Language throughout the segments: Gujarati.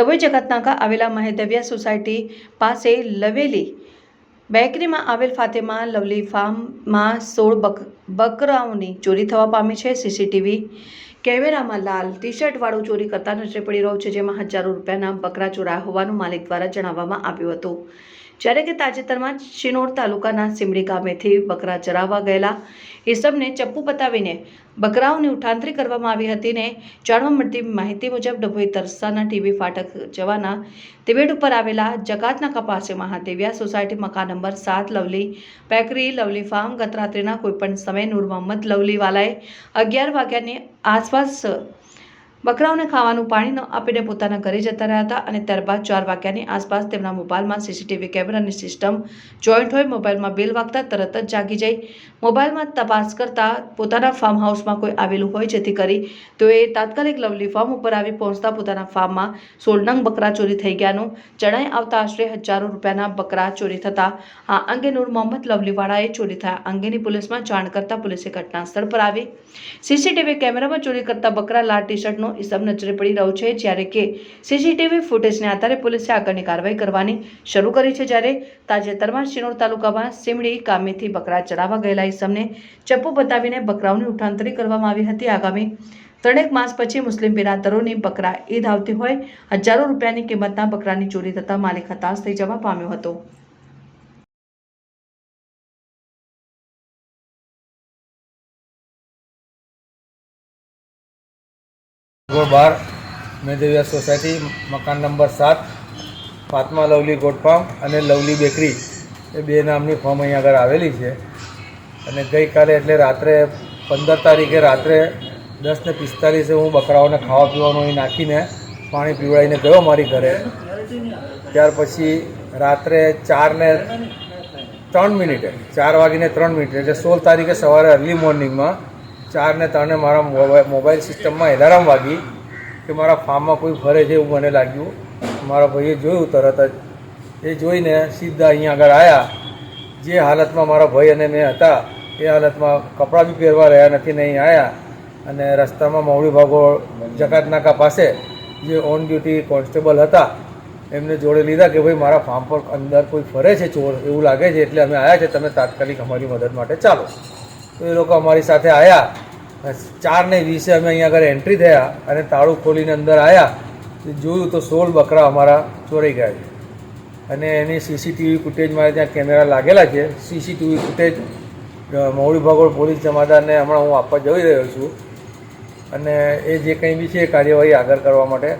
ડભોઈ જગતનાકા આવેલા મહેદવ્યા સોસાયટી પાસે લવેલી બેકરીમાં આવેલ ફાતેમા લવલી ફાર્મમાં સોળ બક, બકરાઓની ચોરી થવા પામી છે. સીસીટીવી કેમેરામાં લાલ ટી શર્ટવાળું ચોરી કરતા નજરે પડી રહ્યો છે, જેમાં હજારો રૂપિયાના બકરા ચોરાયા હોવાનું માલિક દ્વારા જણાવવામાં આવ્યું હતું. જ્યારે કે તાજેતરમાં ચિનોર તાલુકાના સિમડી ગામેથી બકરા ચરાવવા ગયેલા ઈસમને ચપ્પુ બતાવીને બકરાઓની ઉઠાંતરી કરવામાં આવી હતી ને જાણવા મળતી માહિતી મુજબ ડભોઈ તરસાના ટીવી ફાટક જવાના તિબેટ ઉપર આવેલા જકાતનાકા પાસે મહાદેવ્યા સોસાયટી મકાન નંબર સાત લવલી બેકરી, લવલી ફાર્મ ગત રાત્રિના કોઈપણ સમયે નૂર મોહમ્મદ લવલીવાલાએ અગિયાર વાગ્યાની આસપાસ બકરાઓને ખાવાનું પાણી ન આપીને પોતાના ઘરે જતા રહ્યા હતા અને ત્યારબાદ ચાર વાગ્યાની આસપાસ તેમના મોબાઈલમાં સીસીટીવી કેમેરાની સિસ્ટમ જોઈન્ટ હોય મોબાઈલમાં બિલ વાગતા તરત જ જાગી જઈ. મોબાઈલમાં તપાસ કરતા પોતાના ફાર્મ હાઉસમાં કોઈ આવેલું હોય જેથી કરી તેઓએ તાત્કાલિક લવલી ફાર્મ ઉપર આવી પહોંચતા પોતાના ફાર્મમાં સોળ નંગ બકરા ચોરી થઈ ગયાનું જણાઈ આવતા આશરે હજારો રૂપિયાના બકરા ચોરી થતા. આ અંગે નૂર મોહમ્મદ લવલીવાળાએ ચોરી થયા અંગેની પોલીસમાં જાણ કરતા પોલીસે ઘટના સ્થળ પર આવી. સીસીટીવી કેમેરામાં ચોરી કરતા બકરા લાલ ટી શર્ટનો ઇસમ નજરે પડી રહ્યો છે. જ્યારે કે સીસીટીવી ફૂટેજને આધારે પોલીસે આગળની કાર્યવાહી કરવાની શરૂ કરી છે. જ્યારે તાજેતરમાં શિનોર તાલુકામાં સિમડી કામેથી બકરા ચડાવવા ગયેલા ઇસમને ચપ્પુ બતાવીને બકરાઓની ઉઠાંતરી કરવામાં આવી હતી. આગામી ત્રણેક માસ પછી મુસ્લિમ બિરાદરોની બકરા ઈદ આવતી હોય. હજારો રૂપિયાની કિંમતના બકરાની ચોરી થતાં માલિક હતાશ થઈ જવા પામ્યો હતો. રોડ બાર મેદેવિયા સોસાયટી, મકાન નંબર સાત ફાતમા લવલી ગોટ ફાર્મ અને લવલી બેકરી એ બે નામની ફાર્મ અહીં આગળ આવેલી છે. અને ગઈકાલે એટલે રાત્રે પંદર તારીખે રાત્રે દસને પિસ્તાલીસે હું બકરાઓને ખાવા પીવાનું અહીં નાખીને પાણી પીવડાવીને ગયો મારી ઘરે. ત્યાર પછી રાત્રે ચારને ત્રણ મિનિટે, ચાર વાગીને ત્રણ મિનિટે, એટલે સોળ તારીખે સવારે અર્લી મોર્નિંગમાં ચાર ને ત્રણે મારા મોબાઈલ સિસ્ટમમાં એલાર્મ વાગી કે મારા ફાર્મમાં કોઈ ફરે છે એવું મને લાગ્યું. મારા ભાઈએ જોયું તરત જ. એ જોઈને સીધા અહીંયા આગળ આવ્યા જે હાલતમાં મારા ભાઈ અને મેં હતા, એ હાલતમાં કપડાં બી પહેરવા રહ્યા નથી ને અહીં આવ્યા અને રસ્તામાં મવડી ભાગો જકાતનાકા પાસે જે ઓન ડ્યુટી કોન્સ્ટેબલ હતા, એમને જોડે લીધા કે ભાઈ, મારા ફાર્મ પર અંદર કોઈ ફરે છે ચોર એવું લાગે છે એટલે અમે આવ્યા છે તમે તાત્કાલિક અમારી મદદ માટે ચાલો. તો એ લોકો અમારી સાથે આવ્યા ચાર ને વીસે અમે અહીંયા આગળ એન્ટ્રી થયા અને તાળું ખોલીને અંદર આવ્યા જોયું તો સોળ બકરા અમારા ચોરાઈ ગયા છે. અને એની સીસીટીવી ફૂટેજ મારે ત્યાં કેમેરા લાગેલા છે. સીસીટીવી ફૂટેજ મૌળી ભાગોળ પોલીસ જમાદારને હમણાં હું આપવા જઈ રહ્યો છું. અને એ જે કંઈ બી છે એ કાર્યવાહી આગળ કરવા માટે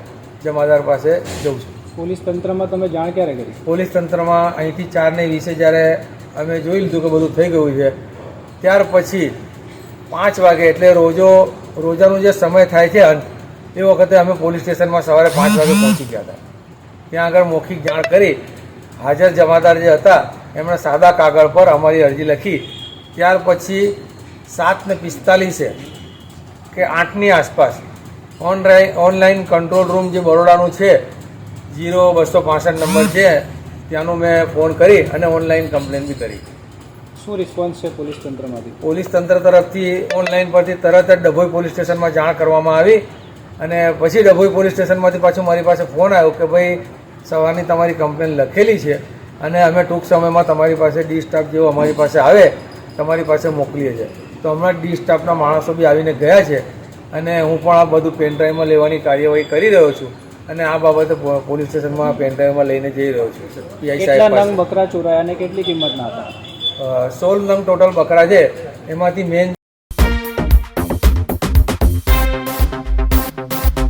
જમાદાર પાસે જઉં છું. પોલીસ તંત્રમાં તમે જાણ ક્યારે કરી? પોલીસ તંત્રમાં અહીંથી ચારને વીસે જ્યારે અમે જોઈ લીધું કે બધું થઈ ગયું છે ત્યાર પછી પાંચ વાગે એટલે રોજો રોજાનો જે સમય થાય છે એ વખતે અમે પોલીસ સ્ટેશનમાં સવારે પાંચ વાગે પહોંચી ગયા હતા. ત્યાં આગળ મૌખિક જાણ કરી હાજર જમાદાર જે હતા એમણે સાદા કાગળ પર અમારી અરજી લખી. ત્યાર પછી સાતને પિસ્તાલીસે કે આઠની આસપાસ ઓનલાઈન ઓનલાઈન કંટ્રોલ રૂમ જે બરોડાનું છે જીરો બસો પાસઠ નંબર છે ત્યાંનું મેં ફોન કરી અને ઓનલાઈન કમ્પ્લેન બી કરી. શું રિસ્પોન્સ છે પોલીસ તંત્રમાંથી? પોલીસ તંત્ર તરફથી ઓનલાઈન પરથી તરત જ ડભોઈ પોલીસ સ્ટેશનમાં જાણ કરવામાં આવી અને પછી ડભોઈ પોલીસ સ્ટેશનમાંથી પાછું મારી પાસે ફોન આવ્યો કે ભાઈ સવારની તમારી કમ્પ્લેન લખેલી છે અને અમે ટૂંક સમયમાં તમારી પાસે ડી સ્ટાફ જેવો અમારી પાસે આવે તમારી પાસે મોકલીએ છીએ. તો હમણાં ડી સ્ટાફના માણસો બી આવીને ગયા છે અને હું પણ આ બધું પેન ડ્રાઈવમાં લેવાની કાર્યવાહી કરી રહ્યો છું અને આ બાબતે પોલીસ સ્ટેશનમાં પેન ડ્રાઈવમાં લઈને જઈ રહ્યો છું. પીઆઈ સાહેબ બકરા ચોરાયા અને કેટલી કિંમતના હતા? સોળ નંગ ટોટલ બકરા છે. એમાંથી મેન